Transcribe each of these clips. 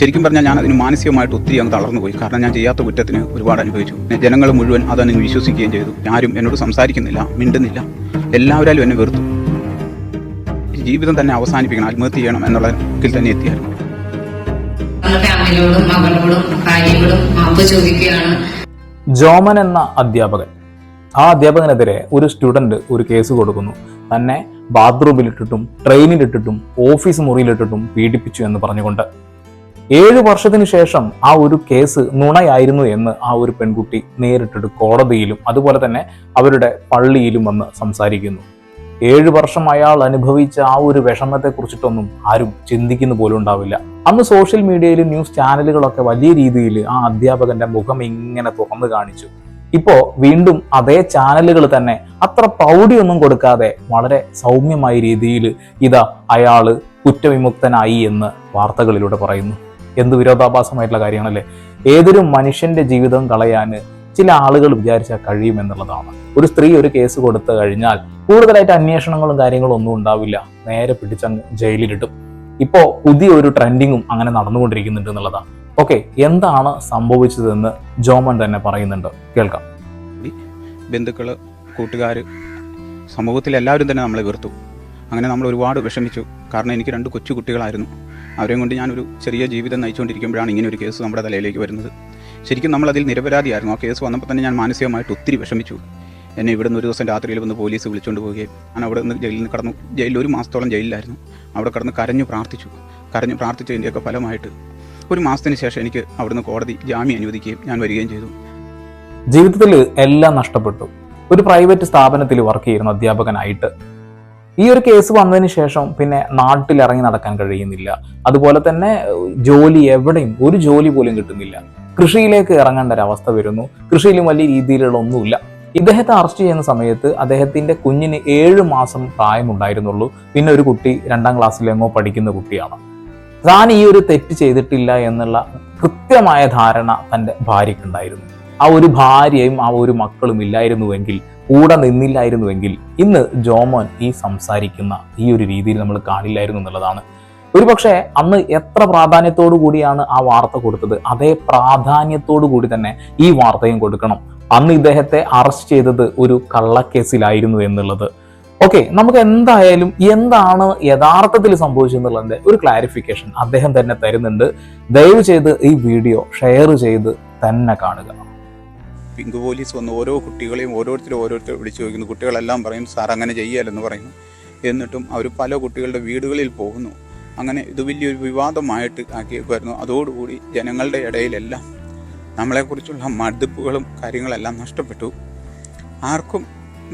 ശരിക്കും പറഞ്ഞാൽ ഞാൻ അതിന് മാനസികമായിട്ട് ഒത്തിരി അങ്ങ് തളർന്നു പോയി കാരണം ഞാൻ ചെയ്യാത്ത കുറ്റത്തിന് ഒരുപാട് അനുഭവിച്ചു. ജനങ്ങൾ മുഴുവൻ അതങ്ങ് വിശ്വസിക്കുകയും ചെയ്തു. ആരും എന്നോട് സംസാരിക്കുന്നില്ല മിണ്ടുന്നില്ല. എല്ലാവരും എന്നെ വെറുത്തു. ജീവിതം തന്നെ അവസാനിപ്പിക്കണം ആത്മഹത്യ ചെയ്യണം എന്നുള്ള ഇതിൽ തന്നെ എത്തിയായിരുന്നു ഫാമിലിയോടും മകളോടും ഭാര്യയോടും മാപ്പ് ചോദിക്കുകയാണ്. ജോമൻ എന്ന അധ്യാപകൻ. ആ അധ്യാപകനെതിരെ ഒരു സ്റ്റുഡന്റ് ഒരു കേസ് കൊടുക്കുന്നു. തന്നെ ബാത്റൂമിലിട്ടിട്ടും ട്രെയിനിലിട്ടിട്ടും ഓഫീസ് മുറിയിലിട്ടിട്ടും പീഡിപ്പിച്ചു എന്ന് പറഞ്ഞുകൊണ്ട്. ഏഴു വർഷത്തിന് ശേഷം ആ ഒരു കേസ് നുണയായിരുന്നു എന്ന് ആ ഒരു പെൺകുട്ടി നേരിട്ടിട്ട് കോടതിയിലും അതുപോലെ തന്നെ അവരുടെ പള്ളിയിലും വന്ന് സംസാരിക്കുന്നു. ഏഴ് വർഷം അയാൾ അനുഭവിച്ച ആ ഒരു വിഷമത്തെ കുറിച്ചിട്ടൊന്നും ആരും ചിന്തിക്കുന്നു പോലും ഉണ്ടാവില്ല. അന്ന് സോഷ്യൽ മീഡിയയിലും ന്യൂസ് ചാനലുകളൊക്കെ വലിയ രീതിയിൽ ആ അധ്യാപകന്റെ മുഖം ഇങ്ങനെ തുറന്നു കാണിച്ചു. ഇപ്പോ വീണ്ടും അതേ ചാനലുകൾ തന്നെ അത്ര പൗടിയൊന്നും കൊടുക്കാതെ വളരെ സൗമ്യമായ രീതിയിൽ ഇതാ അയാൾ കുറ്റവിമുക്തനായി എന്ന് വാർത്തകളിലൂടെ പറയുന്നു. എന്ത് വിരോധാഭാസമായിട്ടുള്ള കാര്യമാണല്ലേ ഏതൊരു മനുഷ്യന്റെ ജീവിതം കളയാൻ ചില ആളുകൾ വിചാരിച്ചാൽ കഴിയും എന്നുള്ളതാണ്. ഒരു സ്ത്രീ ഒരു കേസ് കൊടുത്തു കഴിഞ്ഞാൽ കൂടുതലായിട്ട് അന്വേഷണങ്ങളും കാര്യങ്ങളും ഒന്നും ഉണ്ടാവില്ല. നേരെ പിടിച്ചങ്ങ് ജയിലിലിട്ടും ഇപ്പോ പുതിയൊരു ട്രെൻഡിങ്ങും അങ്ങനെ നടന്നുകൊണ്ടിരിക്കുന്നുണ്ട് എന്നുള്ളതാണ്. ഓക്കെ എന്താണ് സംഭവിച്ചതെന്ന് ജോമൻ തന്നെ പറയുന്നുണ്ട്. കേൾക്കാം. ബന്ധുക്കൾ കൂട്ടുകാർ സമൂഹത്തിൽ എല്ലാവരും തന്നെ നമ്മളെ വെറുത്തു. അങ്ങനെ നമ്മൾ ഒരുപാട് വിഷമിച്ചു. കാരണം എനിക്ക് രണ്ട് കൊച്ചു കുട്ടികളായിരുന്നു. അവരെയും കൊണ്ട് ഞാനൊരു ചെറിയ ജീവിതം നയിച്ചുകൊണ്ടിരിക്കുമ്പോഴാണ് ഇങ്ങനെ ഒരു കേസ് നമ്മുടെ തലയിലേക്ക് വരുന്നത്. ശരിക്കും നമ്മളതിൽ നിരപരാധിയായിരുന്നു. ആ കേസ് വന്നപ്പോൾ തന്നെ ഞാൻ മാനസികമായിട്ട് ഒത്തിരി വിഷമിച്ചു. എന്നെ ഇവിടുന്ന് ഒരു ദിവസം രാത്രിയിൽ വന്ന് പോലീസ് വിളിച്ചുകൊണ്ട് പോവുകയും ഞാൻ അവിടെ നിന്ന് ജയിലിൽ നിന്ന് കടന്നു ജയിലിൽ ഒരു മാസത്തോളം ജയിലിലായിരുന്നു. അവിടെ കടന്ന് കരഞ്ഞു പ്രാർത്ഥിച്ചു. കരഞ്ഞു പ്രാർത്ഥിച്ചതിന്റെയൊക്കെ ഫലമായിട്ട് ഒരു മാസത്തിന് ശേഷം എനിക്ക് അവിടുന്ന് കോടതി ജാമ്യം അനുവദിക്കുകയും ഞാൻ വരികയും ചെയ്തു. ജീവിതത്തിൽ എല്ലാം നഷ്ടപ്പെട്ടു. ഒരു പ്രൈവറ്റ് സ്ഥാപനത്തിൽ വർക്ക് ചെയ്യുന്ന അധ്യാപകനായിട്ട് ഈ ഒരു കേസ് വന്നതിന് ശേഷം പിന്നെ നാട്ടിൽ ഇറങ്ങി നടക്കാൻ കഴിയുന്നില്ല. അതുപോലെ തന്നെ ജോലി എവിടെയും ഒരു ജോലി പോലും കിട്ടുന്നില്ല. കൃഷിയിലേക്ക് ഇറങ്ങേണ്ട ഒരു അവസ്ഥ വരുന്നു. കൃഷിയിലും വലിയ രീതിയിലുള്ള ഒന്നുമില്ല ഇദ്ദേഹത്തെ അറസ്റ്റ് ചെയ്യുന്ന സമയത്ത് അദ്ദേഹത്തിന്റെ കുഞ്ഞിന് ഏഴ് മാസം പ്രായമുണ്ടായിരുന്നുള്ളൂ. പിന്നെ ഒരു കുട്ടി രണ്ടാം ക്ലാസ്സിലെങ്ങോ പഠിക്കുന്ന കുട്ടിയാണ്. താൻ ഈ ഒരു തെറ്റ് ചെയ്തിട്ടില്ല എന്നുള്ള കൃത്യമായ ധാരണ തന്റെ ഭാര്യയ്ക്കുണ്ടായിരുന്നു. ആ ഒരു ഭാര്യയും ആ ഒരു മക്കളും ഇല്ലായിരുന്നുവെങ്കിൽ കൂടെ നിന്നില്ലായിരുന്നുവെങ്കിൽ ഇന്ന് ജോമോൻ ഈ സംസാരിക്കുന്ന ഈ ഒരു രീതിയിൽ നമ്മൾ കാണില്ലായിരുന്നു എന്നുള്ളതാണ്. ഒരുപക്ഷെ അന്ന് എത്ര പ്രാധാന്യത്തോടു കൂടിയാണ് ആ വാർത്ത കൊടുത്തത്? അതേ പ്രാധാന്യത്തോടു കൂടി തന്നെ ഈ വാർത്തയും കൊടുക്കണം. അന്ന് ഇദ്ദേഹത്തെ അറസ്റ്റ് ചെയ്തത് ഒരു കള്ളക്കേസിലായിരുന്നു എന്നുള്ളത്. ഓക്കെ നമുക്ക് എന്തായാലും എന്താണ് യഥാർത്ഥത്തിൽ സംഭവിച്ചെന്നുള്ളതിന്റെ ഒരു ക്ലാരിഫിക്കേഷൻ അദ്ദേഹം തന്നെ തരുന്നുണ്ട്. ദയവ് ചെയ്ത് ഈ വീഡിയോ ഷെയർ ചെയ്ത് തന്നെ കാണുക. പിങ്ക് പോലീസ് വന്ന് ഓരോ കുട്ടികളെയും ഓരോരുത്തരും ഓരോരുത്തർ വിളിച്ചു ചോദിക്കുന്നു. കുട്ടികളെല്ലാം പറയും സാർ അങ്ങനെ ചെയ്യാലെന്ന് പറയുന്നു എന്നിട്ടും അവർ പല കുട്ടികളുടെ വീടുകളിൽ പോകുന്നു. അങ്ങനെ ഇത് വലിയൊരു വിവാദമായിട്ട് ആക്കിയേക്കുമായിരുന്നു അതോടുകൂടി ജനങ്ങളുടെ ഇടയിലെല്ലാം നമ്മളെക്കുറിച്ചുള്ള മടുപ്പുകളും കാര്യങ്ങളെല്ലാം നഷ്ടപ്പെട്ടു. ആർക്കും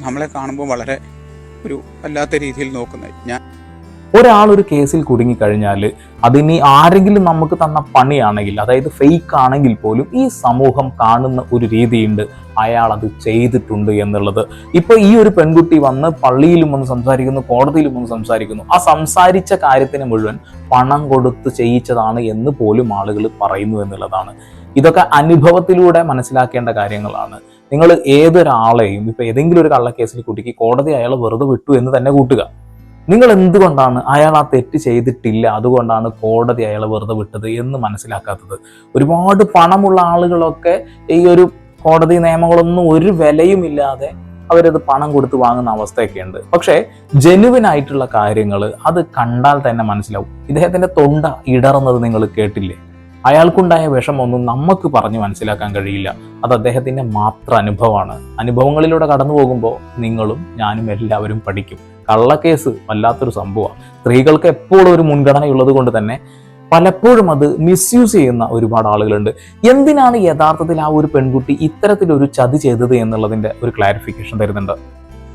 നമ്മളെ കാണുമ്പോൾ വളരെ ഒരു വല്ലാത്ത രീതിയിൽ നോക്കുന്നത്. ഞാൻ ഒരാൾ ഒരു കേസിൽ കുടുങ്ങിക്കഴിഞ്ഞാൽ അതിനി ആരെങ്കിലും നമുക്ക് തന്ന പണിയാണെങ്കിൽ അതായത് ഫേക്ക് ആണെങ്കിൽ പോലും ഈ സമൂഹം കാണുന്ന ഒരു രീതിയുണ്ട്. അയാൾ അത് ചെയ്തിട്ടുണ്ട് എന്നുള്ളത്. ഇപ്പൊ ഈ ഒരു പെൺകുട്ടി വന്ന് പള്ളിയിലും വന്ന് സംസാരിക്കുന്നു കോടതിയിലും വന്ന് സംസാരിക്കുന്നു. ആ സംസാരിച്ച കാര്യത്തിന് മുഴുവൻ പണം കൊടുത്ത് ചെയ്യിച്ചതാണ് എന്ന് പോലും ആളുകൾ പറയുന്നു എന്നുള്ളതാണ്. ഇതൊക്കെ അനുഭവത്തിലൂടെ മനസ്സിലാക്കേണ്ട കാര്യങ്ങളാണ്. നിങ്ങൾ ഏതൊരാളെയും ഇപ്പൊ ഏതെങ്കിലും ഒരു കള്ളക്കേസിൽ കുട്ടിക്ക് കോടതി അയാൾ വെറുതെ വിട്ടു എന്ന് തന്നെ കൂട്ടുക. നിങ്ങൾ എന്തുകൊണ്ടാണ് അയാൾ ആ തെറ്റ് ചെയ്തിട്ടില്ല? അതുകൊണ്ടാണ് കോടതി അയാളെ വെറുതെ വിട്ടത് എന്ന് മനസ്സിലാക്കാത്തത്. ഒരുപാട് പണമുള്ള ആളുകളൊക്കെ ഈ ഒരു കോടതി നിയമങ്ങളൊന്നും ഒരു വിലയും ഇല്ലാതെ അവരത് പണം കൊടുത്ത് വാങ്ങുന്ന അവസ്ഥയൊക്കെ ഉണ്ട് പക്ഷേ ജെനുവിൻ ആയിട്ടുള്ള കാര്യങ്ങൾ അത് കണ്ടാൽ തന്നെ മനസ്സിലാവും. ഇദ്ദേഹത്തിന്റെ തൊണ്ട ഇടറുന്നത് നിങ്ങൾ കേട്ടില്ലേ? അയാൾക്കുണ്ടായ വിഷമൊന്നും നമുക്ക് പറഞ്ഞു മനസ്സിലാക്കാൻ കഴിയില്ല. അത് അദ്ദേഹത്തിന്റെ മാത്രം അനുഭവമാണ്. അനുഭവങ്ങളിലൂടെ കടന്നു പോകുമ്പോൾ നിങ്ങളും ഞാനും എല്ലാവരും പഠിക്കും. കള്ളക്കേസ് വല്ലാത്തൊരു സംഭവമാണ്. സ്ത്രീകൾക്ക് എപ്പോഴും ഒരു മുൻഗണനയുള്ളത് കൊണ്ട് തന്നെ പലപ്പോഴും അത് മിസ്യൂസ് ചെയ്യുന്ന ഒരുപാട് ആളുകളുണ്ട്. എന്തിനാണ് യഥാർത്ഥത്തിൽ ആ ഒരു പെൺകുട്ടി ഇത്തരത്തിലൊരു ചതി ചെയ്തത് എന്നുള്ളതിന്റെ ഒരു ക്ലാരിഫിക്കേഷൻ തരുന്നുണ്ട്?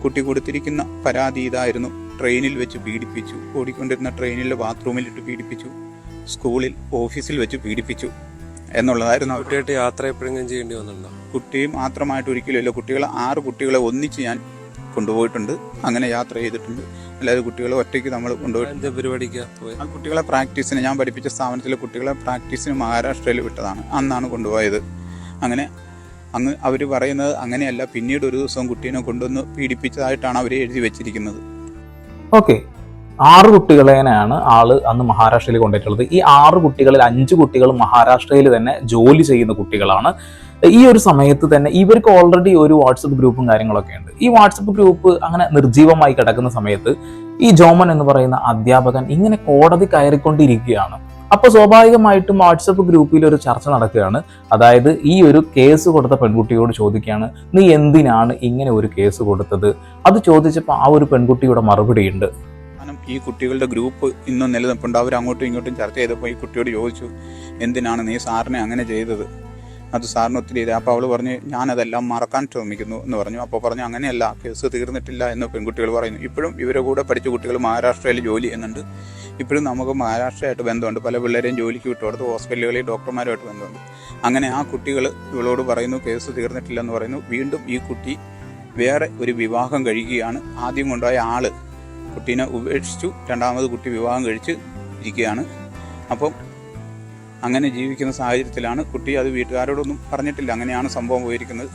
കുട്ടി കൊടുത്തിരിക്കുന്ന പരാതി ഇതായിരുന്നു. ട്രെയിനിൽ വെച്ച് പീഡിപ്പിച്ചു. ഓടിക്കൊണ്ടിരുന്ന ട്രെയിനിലെ ബാത്റൂമിൽ ഇട്ട് പീഡിപ്പിച്ചു. സ്കൂളിൽ ഓഫീസിൽ വെച്ച് പീഡിപ്പിച്ചു എന്നുള്ളതായിരുന്നു കുട്ടിയായിട്ട് യാത്ര എപ്പോഴെങ്കിലും ചെയ്യേണ്ടി വന്നിട്ടുണ്ടോ? കുട്ടിയും മാത്രമായിട്ട് ഒരിക്കലുമില്ല കുട്ടികളെ ആറ് കുട്ടികളെ ഒന്നിച്ച് ഞാൻ കൊണ്ടുപോയിട്ടുണ്ട്. അങ്ങനെ യാത്ര ചെയ്തിട്ടുണ്ട്. അല്ലാതെ കുട്ടികളെ ഒറ്റയ്ക്ക് നമ്മൾ കൊണ്ടുപോയിട്ടുണ്ട് പരിപാടിക്ക് ആ കുട്ടികളെ പ്രാക്ടീസിന് ഞാൻ പഠിപ്പിച്ച സ്ഥാപനത്തിലെ കുട്ടികളെ പ്രാക്ടീസിന് മഹാരാഷ്ട്രയിൽ വിട്ടതാണ്. അന്നാണ് കൊണ്ടുപോയത്. അങ്ങനെ അങ്ങ് അവർ പറയുന്നത് അങ്ങനെയല്ല പിന്നീട് ഒരു ദിവസം കുട്ടീനെ കൊണ്ടുവന്ന് പീഡിപ്പിച്ചതായിട്ടാണ് അവർ എഴുതി വെച്ചിരിക്കുന്നത്. ഓക്കെ. ആറ് കുട്ടികളെയാണ് ആൾ അന്ന് മഹാരാഷ്ട്രയിൽ കൊണ്ടുപോയിട്ടുള്ളത്. ഈ ആറ് കുട്ടികളിൽ അഞ്ച് കുട്ടികൾ മഹാരാഷ്ട്രയിൽ തന്നെ ജോലി ചെയ്യുന്ന കുട്ടികളാണ്. ഈ ഒരു സമയത്ത് തന്നെ ഇവർക്ക് ഓൾറെഡി ഒരു വാട്സപ്പ് ഗ്രൂപ്പും കാര്യങ്ങളൊക്കെ ഉണ്ട്. ഈ വാട്സപ്പ് ഗ്രൂപ്പ് അങ്ങനെ നിർജീവമായി കിടക്കുന്ന സമയത്ത് ഈ ജോമൻ എന്ന് പറയുന്ന അധ്യാപകൻ ഇങ്ങനെ കോടതി കയറിക്കൊണ്ടിരിക്കുകയാണ്. അപ്പൊ സ്വാഭാവികമായിട്ടും വാട്സപ്പ് ഗ്രൂപ്പിൽ ഒരു ചർച്ച നടക്കുകയാണ്. അതായത് ഈ ഒരു കേസ് കൊടുത്ത പെൺകുട്ടിയോട് ചോദിക്കുകയാണ് നീ എന്തിനാണ് ഇങ്ങനെ ഒരു കേസ് കൊടുത്തത്? അത് ചോദിച്ചപ്പോൾ ആ ഒരു പെൺകുട്ടിയുടെ മറുപടി ഉണ്ട്. കാരണം ഈ കുട്ടികളുടെ ഗ്രൂപ്പ് ഇന്നും നിലനിൽപ്പുണ്ട്. അവർ അങ്ങോട്ടും ഇങ്ങോട്ടും ചർച്ച ചെയ്തപ്പോൾ ഈ കുട്ടിയോട് ചോദിച്ചു എന്തിനാണ് നീ സാറിനെ അങ്ങനെ ചെയ്തത്? അത് സാറിന് ഒത്തിരി ഇത് അപ്പോൾ അവൾ പറഞ്ഞ് ഞാനതെല്ലാം മറക്കാൻ ശ്രമിക്കുന്നു എന്ന് പറഞ്ഞു. അപ്പോൾ പറഞ്ഞു അങ്ങനെയല്ല കേസ് തീർന്നിട്ടില്ല എന്ന് പെൺകുട്ടികൾ പറയുന്നു. ഇപ്പോഴും ഇവരെ കൂടെ പഠിച്ച കുട്ടികൾ മഹാരാഷ്ട്രയിൽ ജോലി ചെയ്യുന്നുണ്ട്. ഇപ്പോഴും നമുക്ക് മഹാരാഷ്ട്രയായിട്ട് ബന്ധമുണ്ട്. പല പിള്ളേരെയും ജോലിക്ക് വിട്ടു. വിട്ടുകൊടുത്ത് ഹോസ്പിറ്റലുകളിൽ ഡോക്ടർമാരുമായിട്ട് ബന്ധമുണ്ട്. അങ്ങനെ ആ കുട്ടികൾ ഇവളോട് പറയുന്നു കേസ് തീർന്നിട്ടില്ല എന്ന് പറയുന്നു. വീണ്ടും ഈ കുട്ടി വേറെ ഒരു വിവാഹം കഴിക്കുകയാണ്. ആദ്യം കൊണ്ടുപോയ ആൾ കുട്ടീനെ ഉപേക്ഷിച്ചു. രണ്ടാമത് കുട്ടി വിവാഹം കഴിച്ച് ഇരിക്കുകയാണ്. അപ്പം അങ്ങനെ ജീവിക്കുന്ന സാഹചര്യത്തിലാണ് കുട്ടി അത് വീട്ടുകാരോടൊന്നും പറഞ്ഞിട്ടില്ല. അങ്ങനെയാണ് സംഭവം പോയിരിക്കുന്നത്.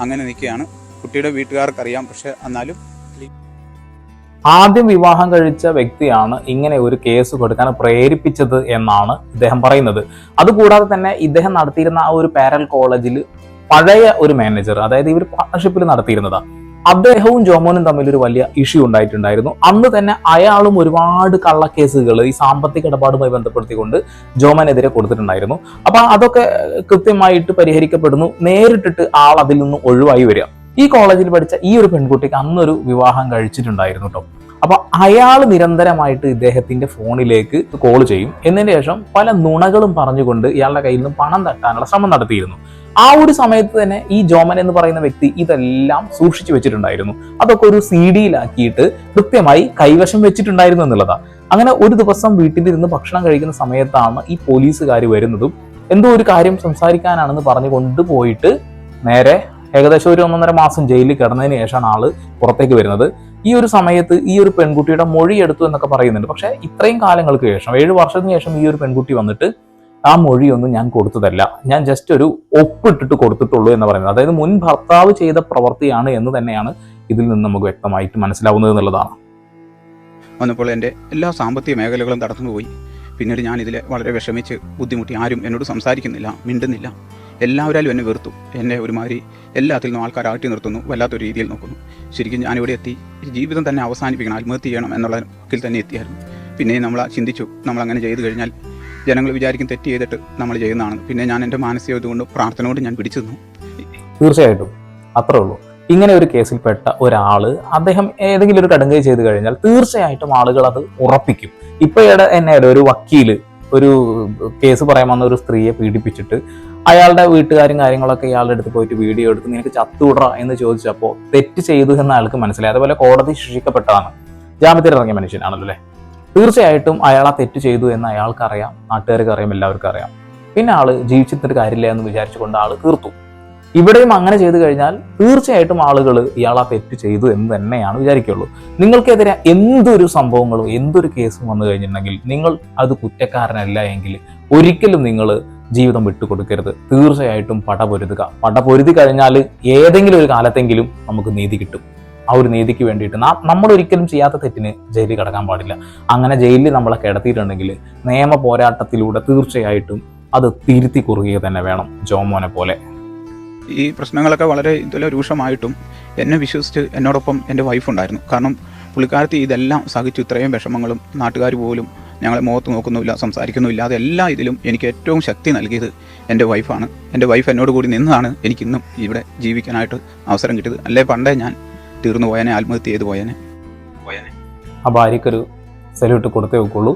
അങ്ങനെ നിൽക്കുകയാണ്. കുട്ടിയുടെ വീട്ടുകാർക്കറിയാം. പക്ഷെ എന്നാലും ആദ്യം വിവാഹം കഴിച്ച വ്യക്തിയാണ് ഇങ്ങനെ ഒരു കേസ് കൊടുക്കാൻ പ്രേരിപ്പിച്ചത് എന്നാണ് ഇദ്ദേഹം പറയുന്നത്. അതുകൂടാതെ തന്നെ ഇദ്ദേഹം നടത്തിയിരുന്ന ആ ഒരു പാരൽ കോളേജിൽ പഴയ ഒരു മാനേജർ അതായത് ഇവർ പാർട്ണർഷിപ്പിൽ നടത്തിയിരുന്നതാ. അദ്ദേഹവും ജോമോനും തമ്മിൽ ഒരു വലിയ ഇഷ്യൂ ഉണ്ടായിട്ടുണ്ടായിരുന്നു. അന്ന് തന്നെ അയാളും ഒരുപാട് കള്ളക്കേസുകൾ ഈ സാമ്പത്തിക ഇടപാടുമായി ബന്ധപ്പെടുത്തിക്കൊണ്ട് ജോമനെതിരെ കൊടുത്തിട്ടുണ്ടായിരുന്നു. അപ്പൊ അതൊക്കെ കൃത്യമായിട്ട് പരിഹരിക്കപ്പെടുന്നു. നേരിട്ടിട്ട് ആൾ അതിൽ നിന്ന് ഒഴിവായി വരിക. ഈ കോളേജിൽ പഠിച്ച ഈ ഒരു പെൺകുട്ടിക്ക് അന്നൊരു വിവാഹം കഴിച്ചിട്ടുണ്ടായിരുന്നു കേട്ടോ അപ്പൊ അയാൾ നിരന്തരമായിട്ട് ഇദ്ദേഹത്തിന്റെ ഫോണിലേക്ക് കോൾ ചെയ്യും. എന്നതിന് ശേഷം പല നുണകളും പറഞ്ഞുകൊണ്ട് ഇയാളുടെ കയ്യിൽ നിന്ന് പണം തട്ടാനുള്ള ശ്രമം നടത്തിയിരുന്നു. ആ ഒരു സമയത്ത് തന്നെ ഈ ജോമൻ എന്ന് പറയുന്ന വ്യക്തി ഇതെല്ലാം സൂക്ഷിച്ചു വെച്ചിട്ടുണ്ടായിരുന്നു. അതൊക്കെ ഒരു സി ഡിയിലാക്കിയിട്ട് കൃത്യമായി കൈവശം വെച്ചിട്ടുണ്ടായിരുന്നു എന്നുള്ളതാണ്. അങ്ങനെ ഒരു ദിവസം വീട്ടിലിരുന്ന് ഭക്ഷണം കഴിക്കുന്ന സമയത്താണ് ഈ പോലീസുകാർ വരുന്നതും എന്തോ ഒരു കാര്യം സംസാരിക്കാനാണെന്ന് പറഞ്ഞു കൊണ്ടുപോയിട്ട് നേരെ ഏകദേശം ഒരു ഒന്നൊന്നര മാസം ജയിലിൽ കിടന്നതിന് ശേഷമാണ് ആൾ പുറത്തേക്ക് വരുന്നത്. ഈ ഒരു സമയത്ത് ഈ ഒരു പെൺകുട്ടിയുടെ മൊഴി എടുത്തു എന്നൊക്കെ പറയുന്നുണ്ട്. പക്ഷേ ഇത്രയും കാലങ്ങൾക്ക് ശേഷം ഏഴ് വർഷത്തിന് ശേഷം ഈ ഒരു പെൺകുട്ടി വന്നിട്ട് ആ മൊഴിയൊന്നും ഞാൻ കൊടുത്തതല്ല. ഞാൻ ജസ്റ്റ് ഒരു ഒപ്പിട്ടിട്ട് കൊടുത്തിട്ടുള്ളൂ എന്ന് പറയുന്നത്. അതായത് മുൻ ഭർത്താവ് ചെയ്ത പ്രവൃത്തിയാണ് എന്ന് തന്നെയാണ് ഇതിൽ നിന്ന് നമുക്ക് വ്യക്തമായിട്ട് മനസ്സിലാവുന്നത് എന്നുള്ളതാണ്. വന്നപ്പോൾ എന്റെ എല്ലാ സാമ്പത്തിക മേഖലകളും തടസ്സമുപോയി പിന്നീട് ഞാൻ ഇതിൽ വളരെ വിഷമിച്ച് ബുദ്ധിമുട്ടി ആരും എന്നോട് സംസാരിക്കുന്നില്ല മിണ്ടുന്നില്ല. എല്ലാവരും എന്നെ വെറുത്തു. എന്നെ ഒരുമാതിരി എല്ലാത്തിൽ നിന്നും ആൾക്കാർ അകറ്റി നിർത്തുന്നു വല്ലാത്തൊരു രീതിയിൽ നോക്കുന്നു. ശരിക്കും ഞാനിവിടെ എത്തി. ജീവിതം തന്നെ അവസാനിപ്പിക്കണം ആത്മഹത്യ ചെയ്യണം എന്നുള്ള തന്നെ എത്തിയായിരുന്നു. പിന്നെ നമ്മൾ ചിന്തിച്ചു നമ്മൾ അങ്ങനെ ചെയ്തു കഴിഞ്ഞാൽ ജനങ്ങൾ വിചാരിക്കും തെറ്റ് ചെയ്തിട്ട് നമ്മൾ ചെയ്യുന്നതാണ്. പിന്നെ ഞാൻ എന്റെ മാനസിക ഇതുകൊണ്ട് കൊണ്ട് ഞാൻ പിടിച്ചു തീർച്ചയായിട്ടും. അത്രേ ഉള്ളൂ. ഇങ്ങനെ ഒരു കേസിൽപ്പെട്ട ഒരാൾ അദ്ദേഹം ഏതെങ്കിലും ഒരു കടുങ്കൈ ചെയ്തു കഴിഞ്ഞാൽ തീർച്ചയായിട്ടും ആളുകൾ അത് ഉറപ്പിക്കും. ഇപ്പൊ എന്നെ ഒരു വക്കീൽ ഒരു കേസ് പറയാൻ വന്ന ഒരു സ്ത്രീയെ പീഡിപ്പിച്ചിട്ട് അയാളുടെ വീട്ടുകാരും കാര്യങ്ങളൊക്കെ ഇയാളുടെ അടുത്ത് പോയിട്ട് വീഡിയോ എടുത്ത് നിനക്ക് ചത്തുവിടറ എന്ന് ചോദിച്ചപ്പോൾ തെറ്റ് ചെയ്തു എന്ന് ആൾക്ക് മനസ്സിലായി. അതുപോലെ കോടതി ശിക്ഷിക്കപ്പെട്ടതാണ്. ജാമ്യത്തിൽ ഇറങ്ങിയ മനുഷ്യനാണല്ലോ അല്ലേ? തീർച്ചയായിട്ടും അയാൾ ആ തെറ്റ് ചെയ്തു എന്ന് അയാൾക്കറിയാം. നാട്ടുകാർക്ക് അറിയാം എല്ലാവർക്കും അറിയാം. പിന്നെ ആൾ ജീവിച്ചിട്ട് കാര്യമില്ല എന്ന് വിചാരിച്ചുകൊണ്ട് ആൾ തീർത്തു. ഇവിടെയും അങ്ങനെ ചെയ്തു കഴിഞ്ഞാൽ തീർച്ചയായിട്ടും ആളുകൾ ഇയാൾ ആ തെറ്റ് ചെയ്തു എന്ന് തന്നെയാണ് വിചാരിക്കുള്ളൂ. നിങ്ങൾക്കെതിരെ എന്തൊരു സംഭവങ്ങളും എന്തൊരു കേസും വന്നു കഴിഞ്ഞിട്ടുണ്ടെങ്കിൽ നിങ്ങൾ അത് കുറ്റക്കാരനല്ല എങ്കിൽ ഒരിക്കലും നിങ്ങൾ ജീവിതം വിട്ടുകൊടുക്കരുത്. തീർച്ചയായിട്ടും പടപൊരുതുക. പടപൊരുതി കഴിഞ്ഞാൽ ഏതെങ്കിലും ഒരു കാലത്തെങ്കിലും നമുക്ക് നീതി കിട്ടും. ആ ഒരു നീതിക്ക് വേണ്ടിയിട്ട്. നാം നമ്മൾ ഒരിക്കലും ചെയ്യാത്ത തെറ്റിന് ജയിലിൽ കിടക്കാൻ പാടില്ല. അങ്ങനെ ജയിലിൽ നമ്മളെ കിടത്തിയിട്ടുണ്ടെങ്കിൽ നിയമ പോരാട്ടത്തിലൂടെ തീർച്ചയായിട്ടും അത് തിരുത്തി കുറുകയുക തന്നെ വേണം ജോമോനെ പോലെ. ഈ പ്രശ്നങ്ങളൊക്കെ വളരെ ഇതുപോലെ രൂക്ഷമായിട്ടും എന്നെ വിശ്വസിച്ച് എന്നോടൊപ്പം എന്റെ വൈഫ് ഉണ്ടായിരുന്നു. കാരണം പുള്ളിക്കാരത്തി ഇതെല്ലാം സഹിച്ചു. ഇത്രയും വിഷമങ്ങളും നാട്ടുകാർ പോലും ഞങ്ങളെ മുഖത്ത് നോക്കുന്നുമില്ല സംസാരിക്കുന്നുമില്ല. അതെല്ലാം ഇതിലും എനിക്ക് ഏറ്റവും ശക്തി നൽകിയത് എന്റെ വൈഫാണ് എന്റെ വൈഫ് എന്നോട് കൂടി നിന്നാണ് എനിക്കിന്നും ഇവിടെ ജീവിക്കാനായിട്ട് അവസരം കിട്ടിയത്. അല്ലേ പണ്ടേ ഞാൻ തീർന്നു പോയനെ ആത്മഹത്യ ചെയ്തു പോയനെ. പോയനെ. ആ ഭാര്യക്കൊരു സല്യൂട്ട് കൊടുത്തേ വെക്കുള്ളൂ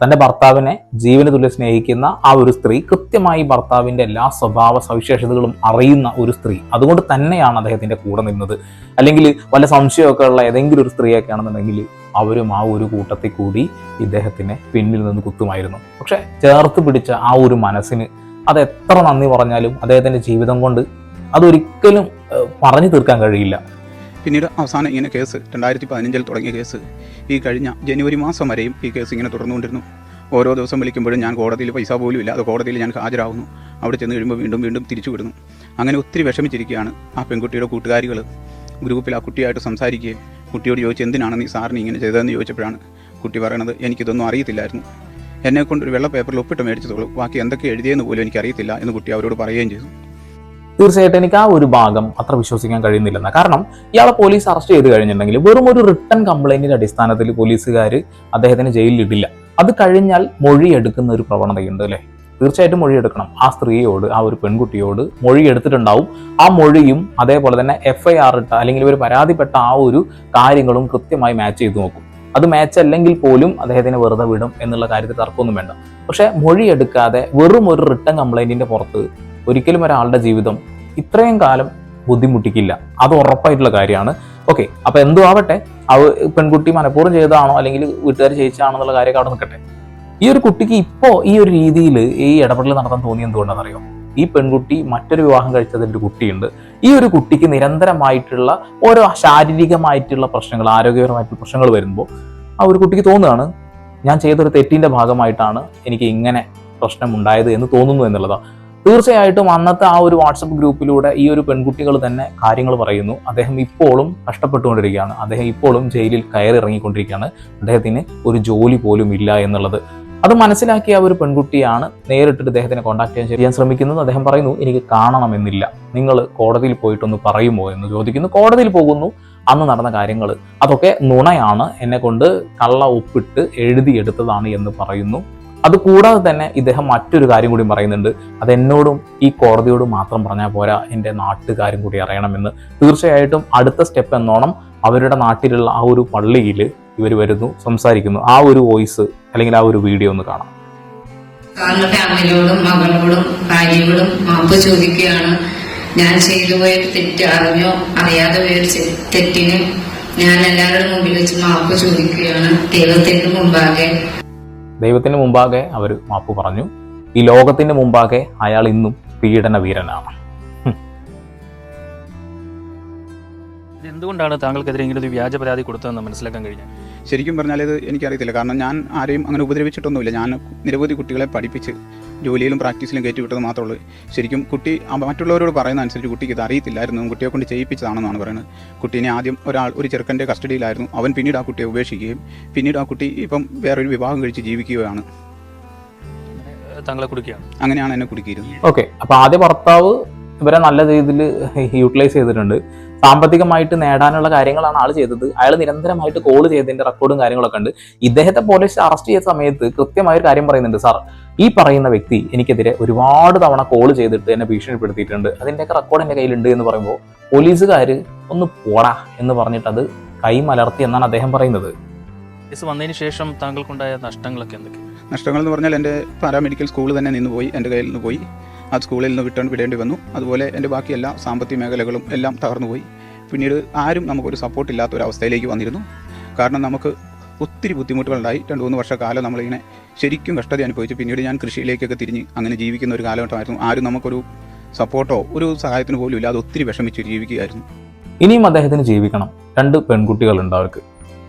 തന്റെ ഭർത്താവിനെ ജീവന തുല്യം സ്നേഹിക്കുന്ന ആ ഒരു സ്ത്രീ കൃത്യമായി ഭർത്താവിന്റെ എല്ലാ സ്വഭാവ സവിശേഷതകളും അറിയുന്ന ഒരു സ്ത്രീ. അതുകൊണ്ട് തന്നെയാണ് അദ്ദേഹത്തിന്റെ കൂടെ നിന്നത്. അല്ലെങ്കിൽ വല്ല സംശയമൊക്കെ ഉള്ള ഏതെങ്കിലും ഒരു സ്ത്രീയൊക്കെ ആണെന്നുണ്ടെങ്കിൽ അവരും ആ ഒരു കൂട്ടത്തിൽ കൂടി ഇദ്ദേഹത്തിനെ പിന്നിൽ നിന്ന് കുത്തുമായിരുന്നു. പക്ഷെ ചേർത്ത് പിടിച്ച ആ ഒരു മനസ്സിന് അത് എത്ര നന്ദി പറഞ്ഞാലും അദ്ദേഹത്തിന്റെ ജീവിതം കൊണ്ട് അതൊരിക്കലും പറഞ്ഞു തീർക്കാൻ കഴിയില്ല. പിന്നീട് അവസാനം ഇങ്ങനെ കേസ് രണ്ടായിരത്തി പതിനഞ്ചിൽ തുടങ്ങിയ കേസ്. ഈ കഴിഞ്ഞ ജനുവരി മാസം വരെയും ഈ കേസ് ഇങ്ങനെ തുടർന്നുകൊണ്ടിരുന്നു. ഓരോ ദിവസം വിളിക്കുമ്പോഴും ഞാൻ കോടതിയിൽ പൈസ പോലും ഇല്ല. അത് കോടതിയിൽ ഞാൻ ഹാജരാകുന്നു അവിടെ ചെന്ന് കഴിയുമ്പോൾ വീണ്ടും വീണ്ടും തിരിച്ചു വിടുന്നു. അങ്ങനെ ഒത്തിരി വിഷമിച്ചിരിക്കുകയാണ് ആ പെൺകുട്ടിയുടെ കൂട്ടുകാരികൾ ഗ്രൂപ്പിൽ ആ കുട്ടിയായിട്ട് സംസാരിക്കുകയും കുട്ടിയോട് ചോദിച്ചു എന്തിനാണ് നീ സാറിന് ഇങ്ങനെ ചെയ്തതെന്ന് ചോദിച്ചപ്പോഴാണ് കുട്ടി പറയണത് എനിക്കിതൊന്നും അറിയത്തില്ലായിരുന്നു. എന്നെ കൊണ്ട് ഒരു വെള്ള പേപ്പറിൽ ഒപ്പിട്ട് മേടിച്ചതുള്ളൂ ബാക്കി എന്തൊക്കെ എഴുതിയെന്ന് പോലും എനിക്കറിയത്തില്ല എന്ന് കുട്ടി അവരോട് പറയുകയും ചെയ്തു. തീർച്ചയായിട്ടും എനിക്ക് ആ ഒരു ഭാഗം അത്ര വിശ്വസിക്കാൻ കഴിയുന്നില്ലെന്ന്. കാരണം ഇയാളെ പോലീസ് അറസ്റ്റ് ചെയ്ത് കഴിഞ്ഞിട്ടുണ്ടെങ്കിൽ വെറും ഒരു റിട്ടേൺ കംപ്ലൈന്റിന്റെ അടിസ്ഥാനത്തിൽ പോലീസുകാർ അദ്ദേഹത്തിന് ജയിലിൽ ഇടില്ല അത് കഴിഞ്ഞാൽ മൊഴി എടുക്കുന്ന ഒരു പ്രവണതയുണ്ട് അല്ലേ? തീർച്ചയായിട്ടും മൊഴിയെടുക്കണം. ആ സ്ത്രീയോട് ആ ഒരു പെൺകുട്ടിയോട് മൊഴി എടുത്തിട്ടുണ്ടാവും ആ മൊഴിയും അതേപോലെ തന്നെ എഫ് ഐ ആർ ഇട്ട അല്ലെങ്കിൽ ഇവർ പരാതിപ്പെട്ട ആ ഒരു കാര്യങ്ങളും കൃത്യമായി മാച്ച് ചെയ്ത് നോക്കും. അത് മാച്ച് അല്ലെങ്കിൽ പോലും അദ്ദേഹത്തിന് വെറുതെ വിടും എന്നുള്ള കാര്യത്തിൽ തർക്കമൊന്നും വേണ്ട. പക്ഷേ മൊഴിയെടുക്കാതെ വെറും ഒരു റിട്ടേൺ കംപ്ലൈന്റിന്റെ പുറത്ത് ഒരിക്കലും ഒരാളുടെ ജീവിതം ഇത്രയും കാലം ബുദ്ധിമുട്ടിക്കില്ല. അത് ഉറപ്പായിട്ടുള്ള കാര്യമാണ്. ഓക്കെ അപ്പൊ എന്തു ആവട്ടെ അവ പെൺകുട്ടി മനഃപൂർവം ചെയ്തതാണോ അല്ലെങ്കിൽ വീട്ടുകാർ ചെയ്യിച്ചാണോ എന്നുള്ള കാര്യമൊക്കെ അവിടെ നിൽക്കട്ടെ. ഈ ഒരു കുട്ടിക്ക് ഇപ്പോ ഈ ഒരു രീതിയിൽ ഈ ഇടപെടൽ നടത്താൻ തോന്നി എന്തുകൊണ്ടാണെന്നറിയോ? ഈ പെൺകുട്ടി മറ്റൊരു വിവാഹം കഴിച്ചതിന്റെ ഒരു കുട്ടിയുണ്ട്. ഈ ഒരു കുട്ടിക്ക് നിരന്തരമായിട്ടുള്ള ഓരോ ശാരീരികമായിട്ടുള്ള പ്രശ്നങ്ങൾ ആരോഗ്യപരമായിട്ടുള്ള പ്രശ്നങ്ങൾ വരുമ്പോൾ ആ ഒരു കുട്ടിക്ക് തോന്നുകയാണ് ഞാൻ ചെയ്തൊരു തെറ്റിന്റെ ഭാഗമായിട്ടാണ് എനിക്ക് ഇങ്ങനെ പ്രശ്നം ഉണ്ടായത് എന്ന് തോന്നുന്നു എന്നുള്ളതാണ്. തീർച്ചയായിട്ടും അന്നത്തെ ആ ഒരു വാട്സപ്പ് ഗ്രൂപ്പിലൂടെ ഈ ഒരു പെൺകുട്ടികൾ തന്നെ കാര്യങ്ങൾ പറയുന്നു. അദ്ദേഹം ഇപ്പോഴും കഷ്ടപ്പെട്ടുകൊണ്ടിരിക്കുകയാണ്. അദ്ദേഹം ഇപ്പോഴും ജയിലിൽ കയറി ഇറങ്ങിക്കൊണ്ടിരിക്കുകയാണ്. അദ്ദേഹത്തിന് ഒരു ജോലി പോലും ഇല്ല എന്നുള്ളത്. അത് മനസ്സിലാക്കിയ ഒരു പെൺകുട്ടിയാണ് നേരിട്ടിട്ട് അദ്ദേഹത്തിനെ കോൺടാക്ട് ചെയ്യാൻ ശ്രമിക്കുന്നത്. അദ്ദേഹം പറയുന്നു എനിക്ക് കാണണമെന്നില്ല. നിങ്ങൾ കോടതിയിൽ പോയിട്ടൊന്ന് പറയുമോ? എന്ന് ചോദിക്കുന്നു. കോടതിയിൽ പോകുന്നു. അന്ന് നടന്ന കാര്യങ്ങൾ അതൊക്കെ നുണയാണ്. എന്നെ കൊണ്ട് കള്ള ഒപ്പിട്ട് എഴുതിയെടുത്തതാണ് എന്ന് പറയുന്നു. അത് കൂടാതെ തന്നെ ഇദ്ദേഹം മറ്റൊരു കാര്യം കൂടി പറയുന്നുണ്ട്. അതെന്നോടും ഈ കോടതിയോടും മാത്രം പറഞ്ഞാൽ പോരാ എന്റെ നാട്ടുകാരും കൂടി അറിയണമെന്ന്. തീർച്ചയായിട്ടും അടുത്ത സ്റ്റെപ്പ് എന്നോണം അവരുടെ നാട്ടിലുള്ള ആ ഒരു പള്ളിയിൽ ഇവർ വരുന്നു സംസാരിക്കുന്നു. ആ ഒരു വോയിസ് അല്ലെങ്കിൽ ആ ഒരു വീഡിയോ ഒന്ന് കാണാം. സാറിന്റെ ഫാമിലിയോടും മകളോടും ഭാര്യയോടും മാപ്പ് ചോദിക്കുകയാണ്. ഞാൻ ചെയ്തു പോയ തെറ്റ് അറിഞ്ഞോ അറിയാതെ പോയ തെറ്റിന് ഞാൻ എല്ലാവരുടെ മുമ്പിൽ വെച്ച് മാപ്പ് ചോദിക്കുകയാണ്. ദൈവത്തിന്റെ മുമ്പാകെ ദൈവത്തിന് മുമ്പാകെ അവർ മാപ്പ് പറഞ്ഞു. ഈ ലോകത്തിന് മുമ്പാകെ അയാൾ ഇന്നും പീഡന വീരനാണ് എന്തുകൊണ്ടാണ് താങ്കൾക്കെതിരെ ഇങ്ങനെ ഒരു വ്യാജ പരാതി കൊടുത്തതെന്ന് മനസ്സിലാക്കാൻ കഴിഞ്ഞത് ശരിക്കും പറഞ്ഞാൽ ഇത് എനിക്കറിയത്തില്ല. കാരണം ഞാൻ ആരെയും അങ്ങനെ ഉപദ്രവിച്ചിട്ടൊന്നുമില്ല. ഞാൻ നിരവധി കുട്ടികളെ പഠിപ്പിച്ച് ജോലിയിലും പ്രാക്ടീസിലും കയറ്റി വിട്ടത് മാത്രമേ ഉള്ളൂ. ശരിക്കും കുട്ടി മറ്റുള്ളവരോട് പറയുന്ന അനുസരിച്ച് കുട്ടിക്ക് ഇത് അറിയത്തില്ലായിരുന്നു. കുട്ടിയെ കൊണ്ട് ചെയ്യിപ്പിച്ചതാണെന്നാണ് പറയുന്നത്. കുട്ടീനെ ആദ്യം ഒരാൾ ഒരു ചെറുക്കന്റെ കസ്റ്റഡിയിലായിരുന്നു. അവൻ പിന്നീട് ആ കുട്ടിയെ ഉപേക്ഷിക്കുകയും പിന്നീട് ആ കുട്ടി ഇപ്പം വേറൊരു വിവാഹം കഴിച്ച് ജീവിക്കുകയാണ്. ഏഹ് താങ്കളെ കൊടുക്കുകയാണ്. അങ്ങനെയാണ് എന്നെ കുടുക്കിയിരുന്നത്. ഓക്കെ. അപ്പോൾ ആദ്യ ഭർത്താവ് ഇവരെ നല്ല രീതിയിൽ യൂട്ടിലൈസ് ചെയ്തിട്ടുണ്ട്. സാമ്പത്തികമായിട്ട് നേടാനുള്ള കാര്യങ്ങളാണ് ആൾ ചെയ്തത്. അയാൾ നിരന്തരമായിട്ട് കോൾ ചെയ്തതിന്റെ റെക്കോർഡും കാര്യങ്ങളൊക്കെ ഉണ്ട്. ഇദ്ദേഹത്തെ പോലീസ് അറസ്റ്റ് ചെയ്ത സമയത്ത് കൃത്യമായ ഒരു കാര്യം പറയുന്നുണ്ട് സാർ ഈ പറയുന്ന വ്യക്തി എനിക്കെതിരെ ഒരുപാട് തവണ കോൾ ചെയ്തിട്ട് എന്നെ ഭീഷണിപ്പെടുത്തിയിട്ടുണ്ട്. അതിന്റെയൊക്കെ റെക്കോർഡ് എന്റെ കയ്യിലുണ്ട് എന്ന് പറയുമ്പോൾ പോലീസുകാർ ഒന്ന് പോടാ എന്ന് പറഞ്ഞിട്ട് അത് കൈമലർത്തി എന്നാണ് അദ്ദേഹം പറയുന്നത്. കേസ് വന്നതിന് ശേഷം താങ്കൾക്കുണ്ടായ നഷ്ടങ്ങളൊക്കെ എന്തൊക്കെ നഷ്ടങ്ങൾ എന്ന് പറഞ്ഞാൽ എന്റെ പാരാമെഡിക്കൽ സ്കൂൾ തന്നെ നിന്ന് പോയി എന്റെ കയ്യിൽ നിന്ന് പോയി. ആ സ്കൂളിൽ നിന്ന് വിട്ടേൺ വിടേണ്ടി വന്നു. അതുപോലെ എന്റെ ബാക്കി എല്ലാ സാമ്പത്തിക മേഖലകളും എല്ലാം തകർന്നു പോയി. പിന്നീട് ആരും നമുക്കൊരു സപ്പോർട്ട് ഇല്ലാത്ത ഒരു അവസ്ഥയിലേക്ക് വന്നിരുന്നു. കാരണം നമുക്ക് ഒത്തിരി ബുദ്ധിമുട്ടുകളുണ്ടായി. രണ്ട് മൂന്ന് വർഷക്കാലം നമ്മളിങ്ങനെ ശരിക്കും കഷ്ടത അനുഭവിച്ചു പിന്നീട് ഞാൻ കൃഷിയിലേക്കൊക്കെ തിരിഞ്ഞ് അങ്ങനെ ജീവിക്കുന്ന ഒരു കാലഘട്ടമായിരുന്നു. ആരും നമുക്കൊരു സപ്പോർട്ടോ ഒരു സഹായത്തിന് പോലും ഇല്ലാതെ ഒത്തിരി വിഷമിച്ച് ജീവിക്കുകയായിരുന്നു. ഇനിയും അദ്ദേഹത്തിന് ജീവിക്കണം. രണ്ട് പെൺകുട്ടികളുണ്ട് അവർക്ക്.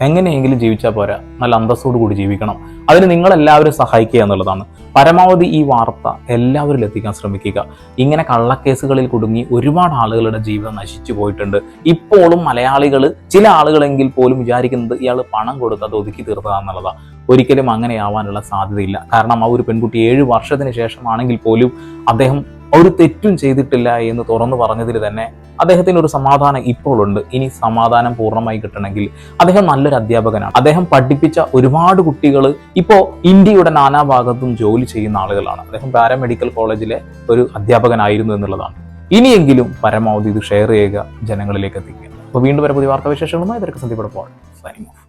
എങ്ങനെയെങ്കിലും ജീവിച്ചാൽ പോരാ. നല്ല അന്തസ്സോടു കൂടി ജീവിക്കണം. അതിന് നിങ്ങളെല്ലാവരും സഹായിക്കുക എന്നുള്ളതാണ്. പരമാവധി ഈ വാർത്ത എല്ലാവരും എത്തിക്കാൻ ശ്രമിക്കുക. ഇങ്ങനെ കള്ളക്കേസുകളിൽ കുടുങ്ങി ഒരുപാട് ആളുകളുടെ ജീവിതം നശിച്ചു പോയിട്ടുണ്ട്. ഇപ്പോഴും മലയാളികൾ ചില ആളുകളെങ്കിൽ പോലും വിചാരിക്കുന്നത് ഇയാൾ പണം കൊടുത്ത് അത് ഒതുക്കി തീർത്തതാണെന്നുള്ളതാണ് ഒരിക്കലും അങ്ങനെയാവാനുള്ള സാധ്യതയില്ല. കാരണം ആ ഒരു പെൺകുട്ടി ഏഴ് വർഷത്തിന് ശേഷമാണെങ്കിൽ പോലും അദ്ദേഹം ഒരു തെറ്റും ചെയ്തിട്ടില്ല എന്ന് തുറന്നു പറഞ്ഞതിൽ തന്നെ അദ്ദേഹത്തിന് ഒരു സമാധാനം ഇപ്പോൾ ഉണ്ട് ഇനി സമാധാനം പൂർണമായി കിട്ടണമെങ്കിൽ അദ്ദേഹം നല്ലൊരു അധ്യാപകനാണ്. അദ്ദേഹം പഠിപ്പിച്ച ഒരുപാട് കുട്ടികൾ ഇപ്പോൾ ഇന്ത്യയുടെ നാനാഭാഗത്തും ജോലി ചെയ്യുന്ന ആളുകളാണ്. അദ്ദേഹം പാരാമെഡിക്കൽ കോളേജിലെ ഒരു അധ്യാപകനായിരുന്നു എന്നുള്ളതാണ്. ഇനിയെങ്കിലും പരമാവധി ഇത് ഷെയർ ചെയ്യുക ജനങ്ങളിലേക്ക് എത്തിക്കുക. അപ്പോൾ വീണ്ടും വരെ പുതിയ വാർത്താവിശേഷങ്ങളുമായി. ഇതൊക്കെ സന്ധിപ്പെടുമ്പോൾ സൈനിങ്